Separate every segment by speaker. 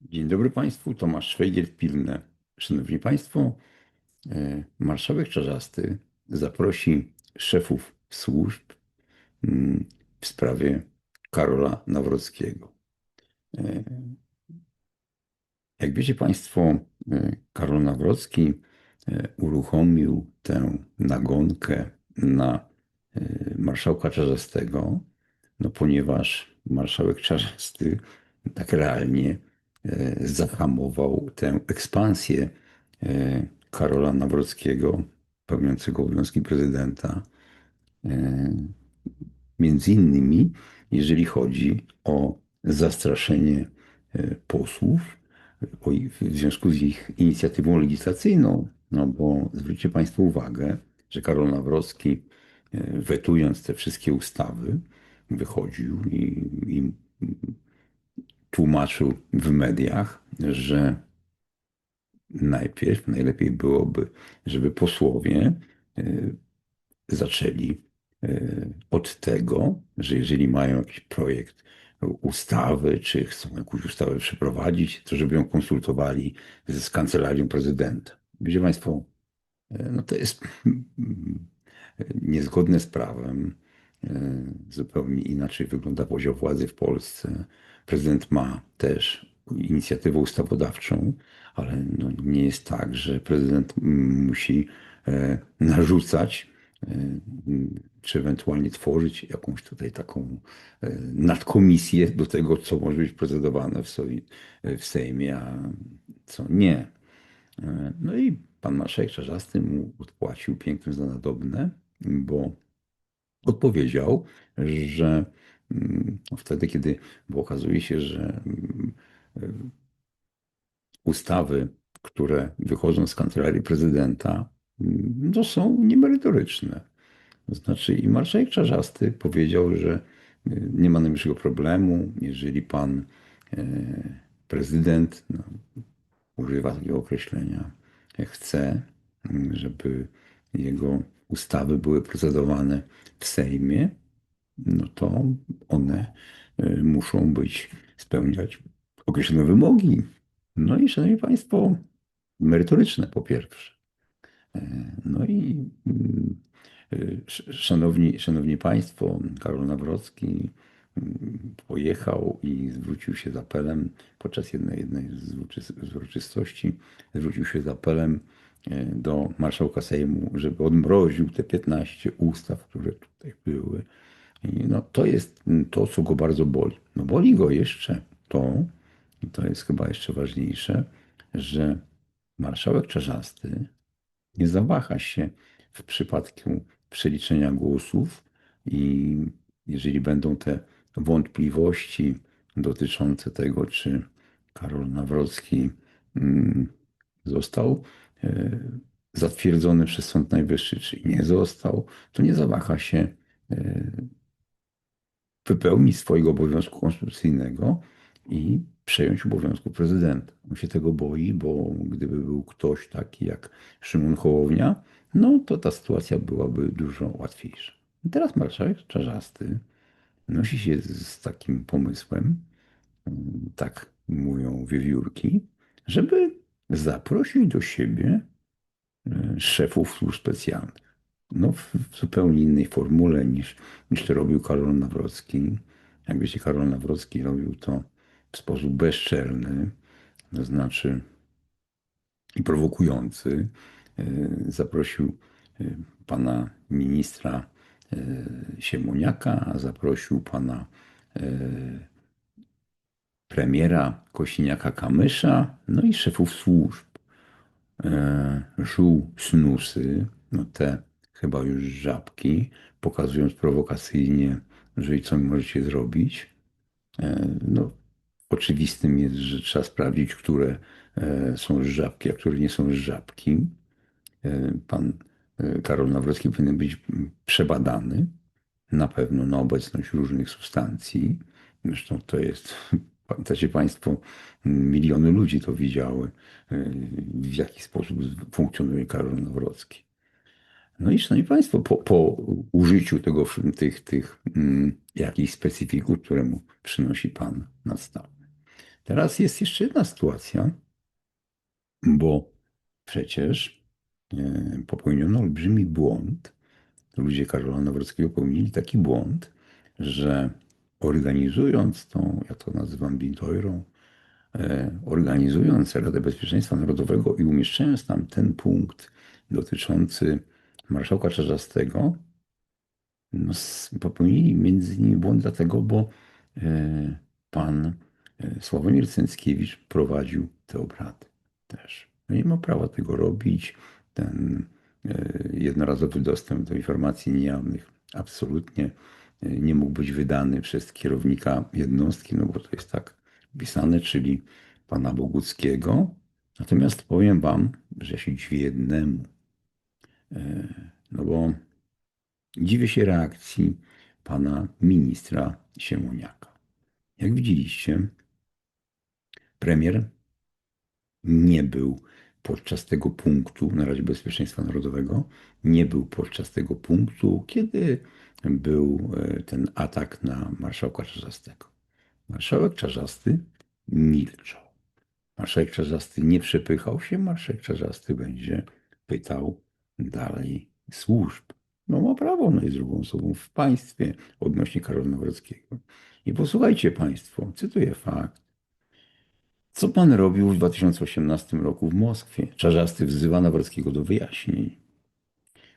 Speaker 1: Dzień dobry Państwu, Tomasz Szwejgiel-Pilne. Szanowni Państwo, e, marszałek Czarzasty zaprosi szefów służb mm, w sprawie Karola Nawrockiego. E, Jak wiecie Państwo, e, Karol Nawrocki uruchomił tę nagonkę na marszałka Czarzastego, no ponieważ marszałek Czarzasty tak realnie zahamował tę ekspansję e, Karola Nawrockiego, pełniącego obowiązki prezydenta. E, między innymi, jeżeli chodzi o zastraszenie posłów w związku z ich inicjatywą legislacyjną. No bo zwróćcie Państwo uwagę, że Karol Nawrocki, wetując te wszystkie ustawy, wychodził i, i tłumaczył w mediach, że najpierw najlepiej byłoby, żeby posłowie e, zaczęli e, od tego, że jeżeli mają jakiś projekt ustawy, czy chcą jakąś ustawę przeprowadzić, to żeby ją konsultowali z kancelarią prezydenta. Wiecie Państwo, no to jest niezgodne z prawem. Zupełnie inaczej wygląda podział władzy w Polsce. Prezydent ma też inicjatywę ustawodawczą, ale no nie jest tak, że prezydent musi e, narzucać e, czy ewentualnie tworzyć jakąś tutaj taką e, nadkomisję do tego, co może być procedowane w, sobie, w Sejmie, a co nie. No i pan marszałek Czarzasty mu odpłacił piękne za nadobne, bo odpowiedział, że wtedy, kiedy okazuje się, że mm, ustawy, które wychodzą z kancelarii prezydenta, mm, to są niemerytoryczne. To znaczy i marszałek Czarzasty powiedział, że nie ma najmniejszego problemu, jeżeli pan e, prezydent, no, używa takiego określenia, chce, żeby jego ustawy były procedowane w Sejmie, no to one y, muszą być, spełniać określone wymogi. No i szanowni Państwo, merytoryczne po pierwsze. E, no i mm, y, szanowni, szanowni Państwo, Karol Nawrocki mm, pojechał i zwrócił się z apelem podczas jednej, jednej z uroczystości, zwrócił się z apelem e, do marszałka Sejmu, żeby odmroził te 15 ustaw, które tutaj były i no, to jest to, co go bardzo boli. No, boli go jeszcze to, i to jest chyba jeszcze ważniejsze, że marszałek Czarzasty nie zawaha się w przypadku przeliczenia głosów i jeżeli będą te wątpliwości dotyczące tego, czy Karol Nawrocki mm, został e, zatwierdzony przez Sąd Najwyższy, czy nie został, to nie zawaha się e, wypełnić swojego obowiązku konstytucyjnego i przejąć obowiązku prezydenta. On się tego boi, bo gdyby był ktoś taki jak Szymon Hołownia, no to ta sytuacja byłaby dużo łatwiejsza. I teraz marszałek Czarzasty nosi się z takim pomysłem, tak mówią wiewiórki, żeby zaprosić do siebie e, szefów służb specjalnych no, w, zupełnie innej formule niż, niż to robił Karol Nawrocki. Jak wiecie, Karol Nawrocki robił to w sposób bezczelny, to znaczy i prowokujący. E, zaprosił e, pana ministra e, Siemoniaka, a zaprosił pana premiera Kosiniaka-Kamysza, no i szefów służb. Żół snusy, no te chyba już żabki, pokazując prowokacyjnie, że i co możecie zrobić. E, no, oczywistym jest, że trzeba sprawdzić, które e, są żabki, a które nie są żabki. E, pan Karol Nawrocki powinien być przebadany na pewno na obecność różnych substancji. Zresztą to jest, pamiętacie Państwo, miliony ludzi to widziały, w jaki sposób funkcjonuje Karol Nawrocki. No i szanowni Państwo, po, po użyciu tego, tych, tych mm, jakichś specyfików, które mu przynosi Pan nadstawny, Teraz jest jeszcze jedna sytuacja, bo przecież e, popełniono olbrzymi błąd. Ludzie Karola Nawrockiego popełnili taki błąd, że organizując tą, ja to nazywam bintoirą, e, organizując Radę Bezpieczeństwa Narodowego i umieszczając tam ten punkt dotyczący marszałka Czarzastego, no, popełnili między innymi błąd dlatego, bo e, pan e, Sławomir Cęckiewicz prowadził te obrady też. No nie ma prawa tego robić. Ten e, jednorazowy dostęp do informacji niejawnych absolutnie nie mógł być wydany przez kierownika jednostki, no bo to jest tak pisane, czyli pana Boguckiego. Natomiast powiem wam, że się dziwię jednemu. E, No bo Dziwię się reakcji pana ministra Siemoniaka. Jak widzieliście, premier nie był podczas tego punktu na Radzie Bezpieczeństwa Narodowego, nie był podczas tego punktu, kiedy był e, ten atak na marszałka Czarzastego. Marszałek Czarzasty milczał. Marszałek Czarzasty nie przepychał się, marszałek Czarzasty będzie pytał dalej służb. No ma prawo, no jest drugą osobą w państwie odnośnie Karola Nawrockiego. I posłuchajcie Państwo, cytuję fakt. Co pan robił w 2018 roku w Moskwie? Czarzasty wzywa Nawrockiego do wyjaśnień.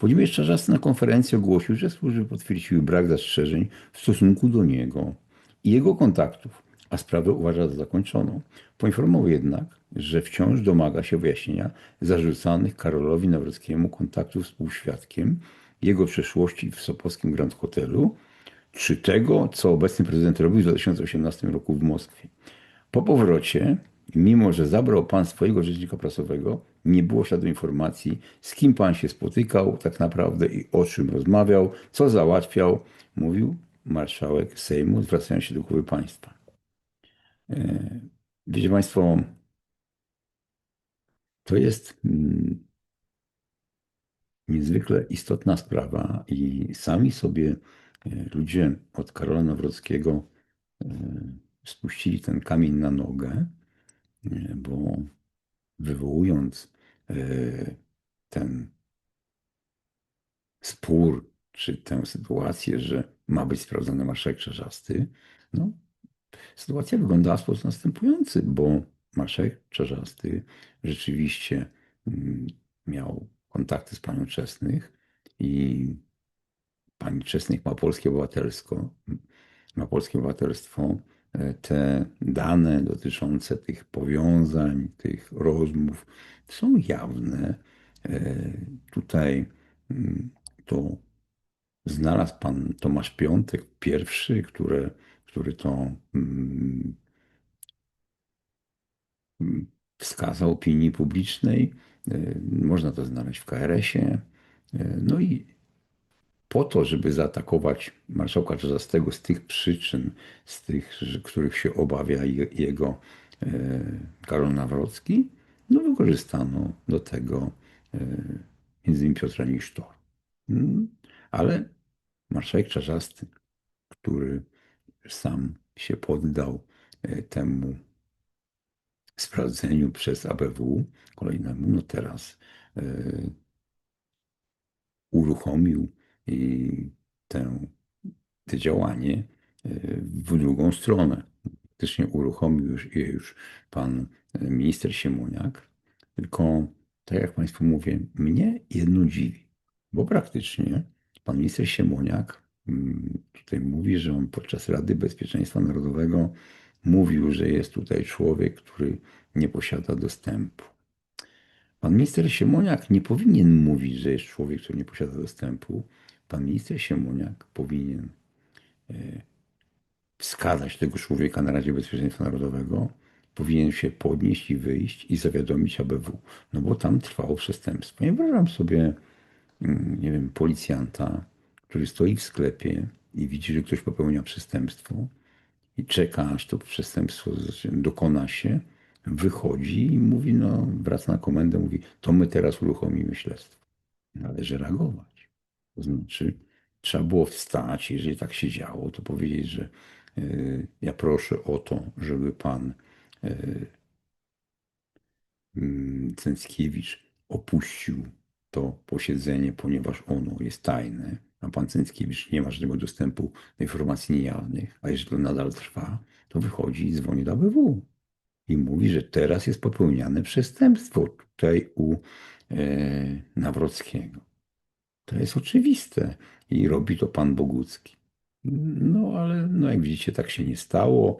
Speaker 1: Włodzimierz Czarzasty na konferencji ogłosił, że służby potwierdziły brak zastrzeżeń w stosunku do niego i jego kontaktów, a sprawę uważa za zakończoną. Poinformował jednak, że wciąż domaga się wyjaśnienia zarzucanych Karolowi Nawrockiemu kontaktów z półświadkiem, jego przeszłości w Sopockim Grand Hotelu, czy tego, co obecny prezydent robił w 2018 roku w Moskwie. Po powrocie, mimo że zabrał pan swojego rzecznika prasowego, nie było śladu informacji, z kim pan się spotykał tak naprawdę i o czym rozmawiał, co załatwiał, mówił marszałek Sejmu, zwracając się do głowy państwa. Wiecie Państwo, to jest mm, niezwykle istotna sprawa i sami sobie e, ludzie od Karola Nawrockiego e, spuścili ten kamień na nogę, e, bo wywołując ten spór, czy tę sytuację, że ma być sprawdzony marszałek Czarzasty, no, sytuacja wyglądała w sposób następujący, bo marszałek Czarzasty rzeczywiście mm, miał kontakty z panią Czesnych i pani Czesnych ma polskie obywatelstwo, ma polskie obywatelstwo. E, Te dane dotyczące tych powiązań, tych rozmów są jawne. E, Tutaj mm, to znalazł pan Tomasz Piątek, pierwszy, który, który to mm, mm, wskazał opinii publicznej. E, Można to znaleźć w KRS-ie. E, No i po to, żeby zaatakować marszałka Czarzastego z tych przyczyn, z tych, których się obawia je- jego e, Karol Nawrocki, no wykorzystano do tego między innymi Piotra Nisztor. Mm, Ale marszałek Czarzasty, który sam się poddał e, temu sprawdzeniu przez ABW kolejnemu, no teraz e, uruchomił i tę, te działanie e, w drugą stronę. Faktycznie uruchomił już, je już pan minister Siemoniak, tylko tak jak Państwu mówię, mnie jedno dziwi, bo praktycznie pan minister Siemoniak tutaj mówi, że on podczas Rady Bezpieczeństwa Narodowego mówił, że jest tutaj człowiek, który nie posiada dostępu. Pan minister Siemoniak nie powinien mówić, że jest człowiek, który nie posiada dostępu. Pan minister Siemoniak powinien e, wskazać tego człowieka na Radzie Bezpieczeństwa Narodowego, powinien się podnieść i wyjść i zawiadomić ABW, no bo tam trwało przestępstwo. Nie wyobrażam sobie, mm, nie wiem, policjanta, który stoi w sklepie i widzi, że ktoś popełnia przestępstwo i czeka, aż to przestępstwo dokona się, wychodzi i mówi, no, wraca na komendę, mówi, to my teraz uruchomimy śledztwo. Należy reagować. To znaczy, trzeba było wstać, jeżeli tak się działo, to powiedzieć, że y, ja proszę o to, żeby pan mm, Cęckiewicz opuścił to posiedzenie, ponieważ ono jest tajne, a pan Cęckiewicz nie ma żadnego dostępu do informacji niejawnych, a jeżeli to nadal trwa, to wychodzi i dzwoni do ABW i mówi, że teraz jest popełniane przestępstwo tutaj u e, Nawrockiego. To jest oczywiste i robi to pan Bogucki. No ale no, jak widzicie, tak się nie stało.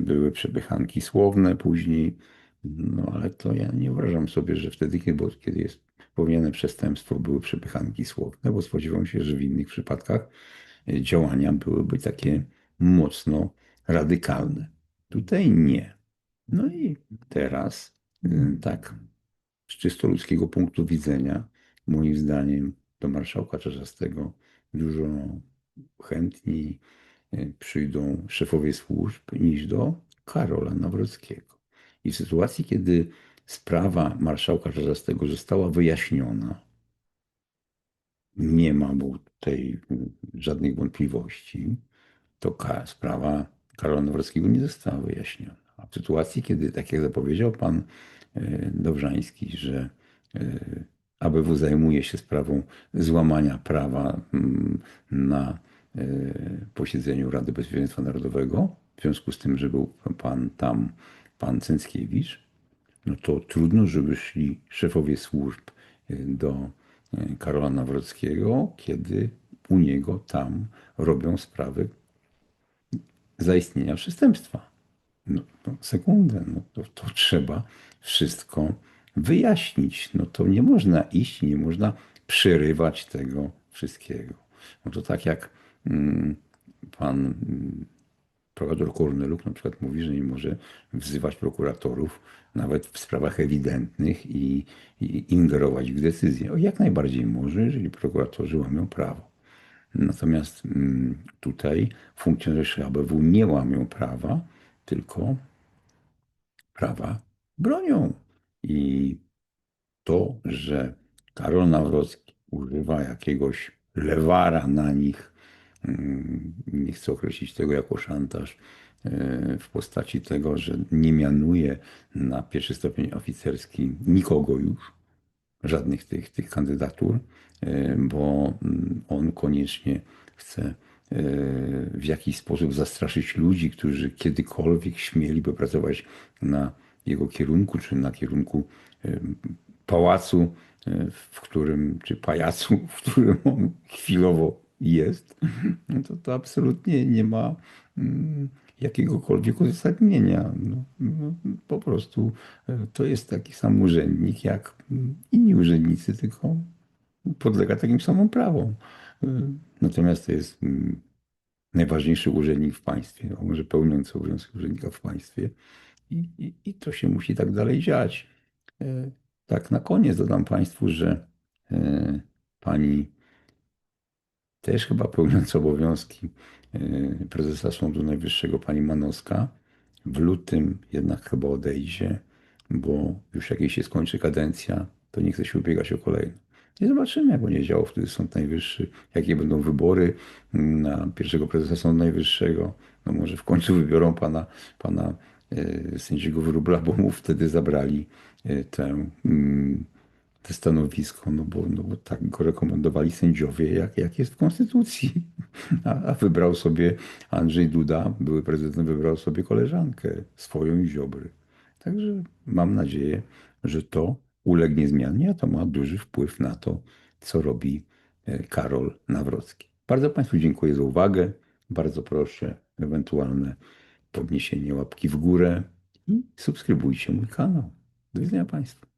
Speaker 1: Były przepychanki słowne później. No ale to ja nie uważam sobie, że wtedy, kiedy jest popełnione przestępstwo, były przepychanki słowne, bo spodziewam się, że w innych przypadkach e, działania byłyby takie mocno radykalne. Tutaj nie. No i teraz, y, tak, z czysto ludzkiego punktu widzenia, moim zdaniem, do marszałka Czarzastego dużo chętniej y, przyjdą szefowie służb niż do Karola Nawrockiego. I w sytuacji, kiedy sprawa marszałka Czarzastego została wyjaśniona, nie ma tutaj żadnych wątpliwości, to sprawa Karola Nawrockiego nie została wyjaśniona. A w sytuacji, kiedy, tak jak zapowiedział pan e, Dobrzański, że e, ABW zajmuje się sprawą złamania prawa mm, na e, posiedzeniu Rady Bezpieczeństwa Narodowego, w związku z tym, że był pan tam, pan Cęckiewicz, no to trudno, żeby szli szefowie służb do Karola Nawrockiego, kiedy u niego tam robią sprawy zaistnienia przestępstwa. No, no sekundę, no to, to trzeba wszystko wyjaśnić. No to nie można iść, nie można przerywać tego wszystkiego. No to tak jak mm, pan mm, prokurator Korneluk na przykład mówi, że nie może wzywać prokuratorów nawet w sprawach ewidentnych i, i ingerować w decyzje. O, jak najbardziej może, jeżeli prokuratorzy łamią prawo. Natomiast mm, tutaj funkcjonariusze ABW nie łamią prawa, tylko prawa bronią. I to, że Karol Nawrocki używa jakiegoś lewara na nich, nie chcę określić tego jako szantaż, e, w postaci tego, że nie mianuje na pierwszy stopień oficerski nikogo już, żadnych tych, tych kandydatur, e, bo mm, on koniecznie chce w jakiś sposób zastraszyć ludzi, którzy kiedykolwiek śmieliby pracować na jego kierunku, czy na kierunku pałacu, e, w którym, czy pajacu, w którym on chwilowo jest, no to to absolutnie nie ma mm, jakiegokolwiek uzasadnienia. No, no, po prostu e, to jest taki sam urzędnik jak inni urzędnicy, tylko podlega takim samym prawom. E, natomiast to jest mm, najważniejszy urzędnik w państwie, a może pełniący obowiązki urzędnika w państwie. I, i, I to się musi tak dalej dziać. E, tak, na koniec dodam Państwu, że pani też chyba pełniąca obowiązki e, prezesa Sądu Najwyższego, pani Manowska, w lutym jednak chyba odejdzie, bo już jak jej się skończy kadencja, to nie chce się ubiegać o kolejną. I zobaczymy, jak będzie działał wtedy Sąd Najwyższy, jakie będą wybory na pierwszego prezesa Sądu Najwyższego. No może w końcu wybiorą pana, pana e, sędziego Wróbla, bo mu wtedy zabrali e, tę, mm, te stanowisko, no bo, no bo tak go rekomendowali sędziowie, jak, jak jest w Konstytucji. A, a wybrał sobie Andrzej Duda, były prezydent, wybrał sobie koleżankę swoją i Ziobry. Także mam nadzieję, że to ulegnie zmianie, a to ma duży wpływ na to, co robi e, Karol Nawrocki. Bardzo Państwu dziękuję za uwagę. Bardzo proszę ewentualne podniesienie łapki w górę i subskrybujcie mój kanał. Do widzenia Państwu.